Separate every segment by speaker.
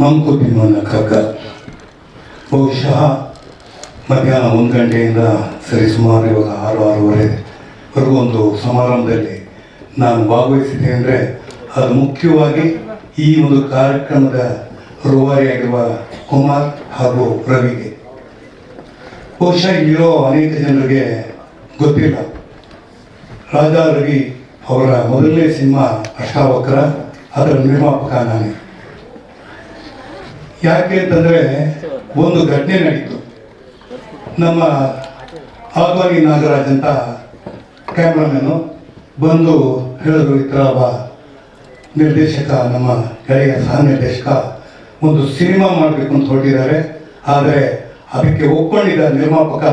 Speaker 1: ಮಂಕುತಿಮ್ಮನ ಕಗ್ಗ ಬಹುಶಃ ಮಧ್ಯಾಹ್ನ ಒಂದು ಗಂಟೆಯಿಂದ ಸರಿಸುಮಾರು ಇವಾಗ ಆರು ಆರೂವರೆವರೆಗೂ ಒಂದು ಸಮಾರಂಭದಲ್ಲಿ ನಾನು ಭಾಗವಹಿಸಿದ್ದೆ ಅಂದರೆ ಅದು ಮುಖ್ಯವಾಗಿ ಈ ಒಂದು ಕಾರ್ಯಕ್ರಮದ ರೂವಾರಿಯಾಗಿರುವ ಕುಮಾರ್ ಹಾಗೂ ರವಿಗೆ. ಬಹುಶಃ ಇಲ್ಲಿರೋ ಅನೇಕ ಜನರಿಗೆ ಗೊತ್ತಿಲ್ಲ. ರಾಜಾ ರವಿ ಅವರ ಮೊದಲನೇ ಸಿನಿಮಾ ಅಷ್ಟಾವಕ್ರ, ಅದರ ನಿರ್ಮಾಪಕ ನಾನೇ. ಯಾಕೆ ಅಂತಂದರೆ ಒಂದು ಘಟನೆ ನಡೀತು. ನಮ್ಮ ಆದ್ವಾನಿ ನಾಗರಾಜ್ ಅಂತ ಕ್ಯಾಮ್ರಾಮನ್ನು ಬಂದು ಹೇಳಿದ್ರು, ಈ ಒಬ್ಬ ನಿರ್ದೇಶಕ, ನಮ್ಮ ಗೆಳೆಯ ಸಹ ನಿರ್ದೇಶಕ ಒಂದು ಸಿನಿಮಾ ಮಾಡಬೇಕು ಅಂತ ಹೊರಟಿದ್ದಾರೆ. ಆದರೆ ಅದಕ್ಕೆ ಒಪ್ಕೊಂಡಿದ್ದ ನಿರ್ಮಾಪಕ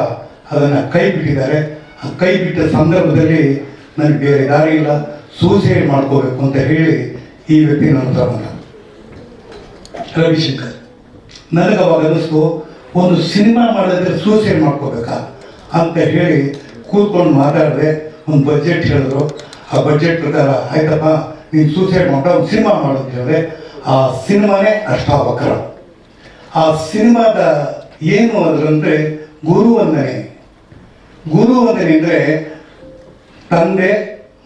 Speaker 1: ಅದನ್ನು ಕೈ ಬಿಟ್ಟಿದ್ದಾರೆ. ಆ ಕೈ ಬಿಟ್ಟ ಸಂದರ್ಭದಲ್ಲಿ ನನಗೆ ಬೇರೆ ದಾರಿ ಇಲ್ಲ. ಸೂಸೈಡ್ ಮಾಡ್ಕೋಬೇಕು ಅಂತ ಹೇಳಿ ಈ ವ್ಯಕ್ತಿ ನನ್ನ ಬಂದ. ರವಿಶಂಕರ್. ನನಗೆ ಅವಾಗ ಅನ್ನಿಸ್ತು, ಒಂದು ಸಿನಿಮಾ ಮಾಡಿದ್ರೆ ಸೂಸೈಡ್ ಮಾಡ್ಕೋಬೇಕಾ ಅಂತ ಹೇಳಿ ಕೂತ್ಕೊಂಡು ಮಾತಾಡಿದೆ ಒಂದು ಬಜೆಟ್ ಹೇಳಿದ್ರು. ಆ ಬಜೆಟ್ ಪ್ರಕಾರ, ಆಯ್ತಪ್ಪ, ನೀನು ಸೂಸೈಡ್ ಮಾಡ ಒಂದು ಸಿನಿಮಾ ಮಾಡು ಅಂತ ಹೇಳಿದೆ ಆ ಸಿನಿಮಾನೇ ಅಷ್ಟಾವಕರ. ಆ ಸಿನಿಮಾದ ಏನು ಅದರಂದ್ರೆ, ಗುರು ವಂದನೆ. ಗುರು ವಂದನೆ ಅಂದರೆ, ತಂದೆ,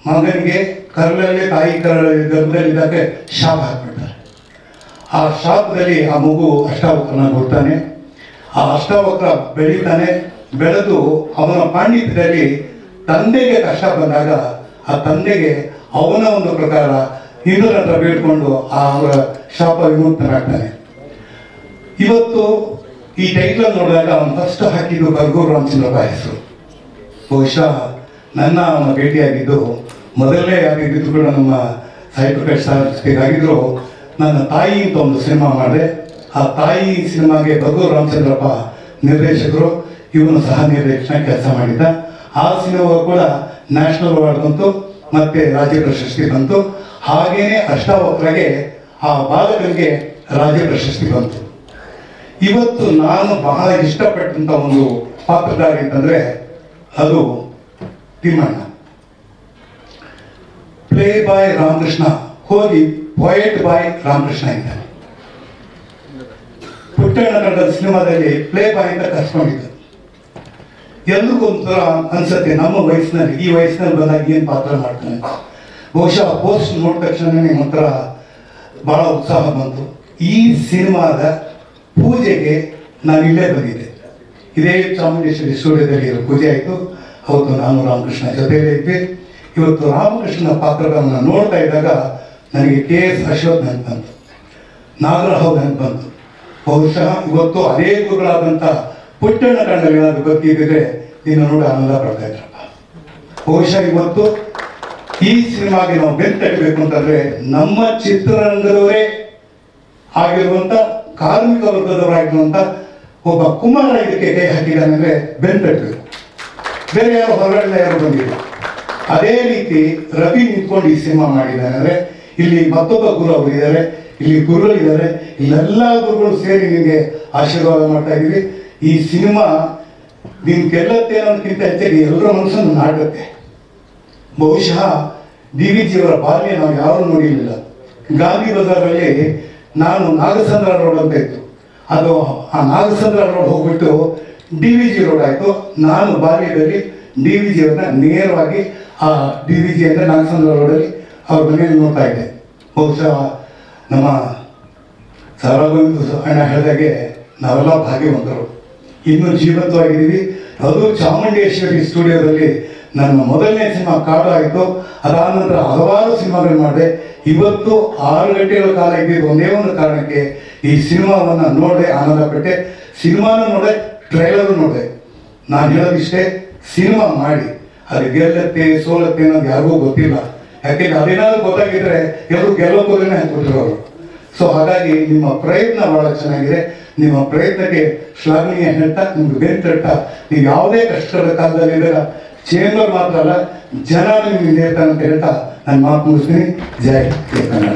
Speaker 1: ಮಗನಿಗೆ ಕರಳಲ್ಲಿ, ತಾಯಿ ಕರಳಲ್ಲಿ ಗರ್ಭದಲ್ಲಿದ್ದಾಗ ಶಾಪ ಹಾಕ್ಬಿಡ್ತಾರೆ. ಆ ಶಾಪದಲ್ಲಿ ಆ ಮಗು ಅಷ್ಟಾವಕ್ರನ ಕೊಡ್ತಾನೆ ಆ ಅಷ್ಟಾವಕ್ರ ಬೆಳೀತಾನೆ. ಬೆಳೆದು ಅವನ ಪಾಂಡಿತ್ಯದಲ್ಲಿ ತಂದೆಗೆ ಕಷ್ಟ ಬಂದಾಗ ಆ ತಂದೆಗೆ ಅವನ ಒಂದು ಪ್ರಕಾರ ಇದರ ಹತ್ರ ಬೇಡ್ಕೊಂಡು ಆ ಅವರ ಶಾಪ ವಿಮುಕ್ತನಾಗ್ತಾನೆ. ಇವತ್ತು ಈ ಟೈಟಲ್ ನೋಡಿದಾಗ ಅವನು ಫಸ್ಟ್ ಹಾಕಿದ್ದು ಬರ್ಗೂರು ರಾಮಚಂದ್ರ ಹೆಸರು ಬಹುಶಃ ನನ್ನ ಅವನ ಭೇಟಿಯಾಗಿದ್ದು ಮೊದಲನೇ ಆಗಿದ್ದು ಕೂಡ ನಮ್ಮ ಸಾಯಿ ಪ್ರಕಾಶ್ ಸರ್ ನನ್ನ ತಾಯಿ ಅಂತ ಒಂದು ಸಿನಿಮಾ ಮಾಡಿದೆ. ಆ ತಾಯಿ ಸಿನಿಮಾಗೆ ಬಗು ರಾಮಚಂದ್ರಪ್ಪ ನಿರ್ದೇಶಕರು, ಇವನು ಸಹ ನಿರ್ದೇಶನ ಕೆಲಸ ಮಾಡಿದ್ದ. ಆ ಸಿನಿಮಾ ಕೂಡ ನ್ಯಾಷನಲ್ ಅವಾರ್ಡ್ ಬಂತು, ಮತ್ತೆ ರಾಜ್ಯ ಪ್ರಶಸ್ತಿ ಬಂತು. ಹಾಗೇನೆ ಅಷ್ಟಾವಕ್ರಗೆ ಆ ಬಾಲಕರಿಗೆ ರಾಜ್ಯ ಪ್ರಶಸ್ತಿ ಬಂತು. ಇವತ್ತು ನಾನು ಬಹಳ ಇಷ್ಟಪಟ್ಟಂತ ಒಂದು ಪಾತ್ರದಾರಿ ಅಂತಂದ್ರೆ ಅದು ತಿಮ್ಮಣ್ಣ. ಪ್ಲೇ ಬಾಯ್ ರಾಮಕೃಷ್ಣ. ಹೋಗಿ ಪೊಯೆಟ್ ಬಾಯ್ ರಾಮಕೃಷ್ಣ ಇದ್ದಾನೆ ಪುಟ್ಟಣ್ಣ ಸಿನಿಮಾದಲ್ಲಿ ಪ್ಲೇ ಬಾಯ್ ಅಂತ ಕರ್ಸ್ಕೊಂಡಿದ್ದರು. ಎಲ್ರಿಗೂ ಒಂಥರ ಅನ್ಸತ್ತೆ ನಮ್ಮ ವಯಸ್ಸಿನಲ್ಲಿ, ಈ ವಯಸ್ಸಿನಲ್ಲಿ ಬಂದಾಗ ಏನು ಪಾತ್ರ ಮಾಡ್ತಾನೆ. ಬಹುಶಃ ಪೋಸ್ಟ್ ನೋಡಿದ ತಕ್ಷಣ ಒಂಥರ ಬಹಳ ಉತ್ಸಾಹ ಬಂತು. ಈ ಸಿನಿಮಾದ ಪೂಜೆಗೆ ನಾನು ಇಲ್ಲೇ ಬಂದಿದ್ದೆ. ಇದೇ ಚಾಮುಂಡೇಶ್ವರಿ ಸ್ಟುಡಿಯೋದಲ್ಲಿ ಇರೋ ಪೂಜೆ ಆಯಿತು. ಹೌದು ನಾನು ರಾಮಕೃಷ್ಣ ಜೊತೆಯಲ್ಲೇ ಇದ್ದೆ ಇವತ್ತು ರಾಮಕೃಷ್ಣನ ಪಾತ್ರಗಳನ್ನು ನೋಡ್ತಾ ಇದ್ದಾಗ ನನಗೆ ಕೆ ಎಸ್ ಅಶೋಕ್ ನೆನಪು ಬಂತು. ನಾಗರಹಾವ್ ನೆನಪು ಬಂತು. ಬಹುಶಃ ಇವತ್ತು ಅದೇ ಗುರುಗಳಾದಂಥ ಪುಟ್ಟಣ್ಣ ತಂಡಗಳಾದ್ರೂ ಗೊತ್ತಿದ್ದರೆ ನೀನು ನೋಡಿ ಆನಂದ ಪಡ್ತಾ ಇದ್ರಪ್ಪ. ಬಹುಶಃ ಇವತ್ತು ಈ ಸಿನಿಮಾಗೆ ನಾವು ಬೆಂತಟ್ಟಬೇಕು ಅಂತಂದ್ರೆ ನಮ್ಮ ಚಿತ್ರರಂಗದವರೇ ಆಗಿರುವಂತ ಕಾರ್ಮಿಕ ವರ್ಗದವರಾಗಿರುವಂತ ಒಬ್ಬ ಕುಮಾರ ಇದಕ್ಕೆ ಕೈ ಹಾಕಿದ್ದಾನೆ ಅಂದ್ರೆ ಬೆಂತಟ್ಟಬೇಕು. ಬೇರೆ ಯಾರು ಹೊರಗಡೆ ಯಾರು ಬಂದಿಲ್ಲ ಅದೇ ರೀತಿ ರವಿ ನಿಂತ್ಕೊಂಡು ಈ ಸಿನಿಮಾ ಮಾಡಿದ್ದಾನೆ ಅಂದ್ರೆ ಇಲ್ಲಿ ಮತ್ತೊಬ್ಬ ಗುರು ಅವರು ಇದ್ದಾರೆ. ಇಲ್ಲಿ ಗುರುಗಳು ಇದ್ದಾರೆ. ಇಲ್ಲೆಲ್ಲ ಗುರುಗಳು ಸೇರಿ ನಿಮಗೆ ಆಶೀರ್ವಾದ ಮಾಡ್ತಾ ಇದ್ದೀವಿ. ಈ ಸಿನಿಮಾ ನಿಮ್ ಗೆಲ್ಲತ್ತೆ ಅನ್ನೋದಕ್ಕಿಂತ ಹೆಚ್ಚಾಗಿ ಎಲ್ಲರ ಮನಸ್ಸನ್ನು ನಾಡುತ್ತೆ ಬಹುಶಃ ಡಿ ವಿ ಜಿಯವರ ಬಾಲ್ಯ ನಾವು ಯಾರು ನೋಡಿರಲಿಲ್ಲ. ಗಾಂಧಿ ಬಜಾರಲ್ಲಿ ನಾನು ನಾಗಸಂದ್ರ ರೋಡ್ ಅಂತ ಇತ್ತು. ಅದು ಆ ನಾಗಸಂದ್ರ ರೋಡ್ ಹೋಗ್ಬಿಟ್ಟು ಡಿ ವಿ ಜಿ ರೋಡ್ ಆಯಿತು. ನಾನು ಬಾಲ್ಯದಲ್ಲಿ ಡಿ ವಿ ಜಿಯವ್ರನ್ನ ನೇರವಾಗಿ ಆ ಡಿ ವಿ ಜಿ ಅಂದರೆ ನಾಗಸಂದ್ರ ರೋಡಲ್ಲಿ ಅವ್ರ ಮನೆಯಲ್ಲಿ ನೋಡ್ತಾ ಇದ್ದೆ ಬಹುಶಃ ನಮ್ಮ ಸಾರಾಗೋವಿಂದ ಅಣ್ಣ ಹೇಳಿದಾಗೆ ನಾವೆಲ್ಲ ಭಾಗ್ಯವಂತರು. ಇನ್ನೂ ಜೀವಂತವಾಗಿದ್ದೀವಿ. ಅದು ಚಾಮುಂಡೇಶ್ವರಿ ಸ್ಟುಡಿಯೋದಲ್ಲಿ ನನ್ನ ಮೊದಲನೇ ಸಿನಿಮಾ ಕಾಡು ಆಯಿತು ಅದಾದ ನಂತರ ಹಲವಾರು ಸಿನಿಮಾಗಳು ಮಾಡಿದೆ. ಇವತ್ತು ಆರು ಗಂಟೆಗಳ ಕಾಲ ಇದ್ದಿದ್ದು ಒಂದೇ ಒಂದು ಕಾರಣಕ್ಕೆ ಈ ಸಿನಿಮಾವನ್ನು ನೋಡಿದೆ ಆನಂದ ಪಟ್ಟೆ ಸಿನಿಮಾನು ನೋಡಿದೆ, ಟ್ರೈಲರು ನೋಡಿದೆ. ನಾನು ಹೇಳೋದಿಷ್ಟೇ, ಸಿನಿಮಾ ಮಾಡಿ. ಅದು ಗೆಲ್ಲತ್ತೆ, ಸೋಲತ್ತೆ ಅನ್ನೋದು ಯಾರಿಗೂ ಗೊತ್ತಿಲ್ಲ. ಯಾಕೆಂದ್ರೆ ಅದೇನಾದ್ರು ಗೊತ್ತಾಗಿದ್ರೆ ಎಲ್ಲರೂ ಗೆಲ್ಲೋಕೋದೇ ಅವರು. ಸೊ ಹಾಗಾಗಿ ನಿಮ್ಮ ಪ್ರಯತ್ನ ಬಹಳ ಚೆನ್ನಾಗಿದೆ. ನಿಮ್ಮ ಪ್ರಯತ್ನಕ್ಕೆ ಶ್ಲಾಘನೀಯ ಹೇಳ್ತಾ, ನಿಮ್ಗೆ ಬೆಂತಟ್ಟ ನೀವು ಯಾವುದೇ ಕಷ್ಟದ ಕಾಲದಲ್ಲಿ ಇದ್ದೀರ ಚೇಂಬರ್ ಮಾತ್ರ ಅಲ್ಲ, ಜನ ನಿಮ್ಗೆ ಅಂತ ಹೇಳ್ತಾ, ನಾನು ಮಾತು ಮುಗಿಸ್ತೀನಿ. ಜೈ ಜೈ ಕನ್ನಡ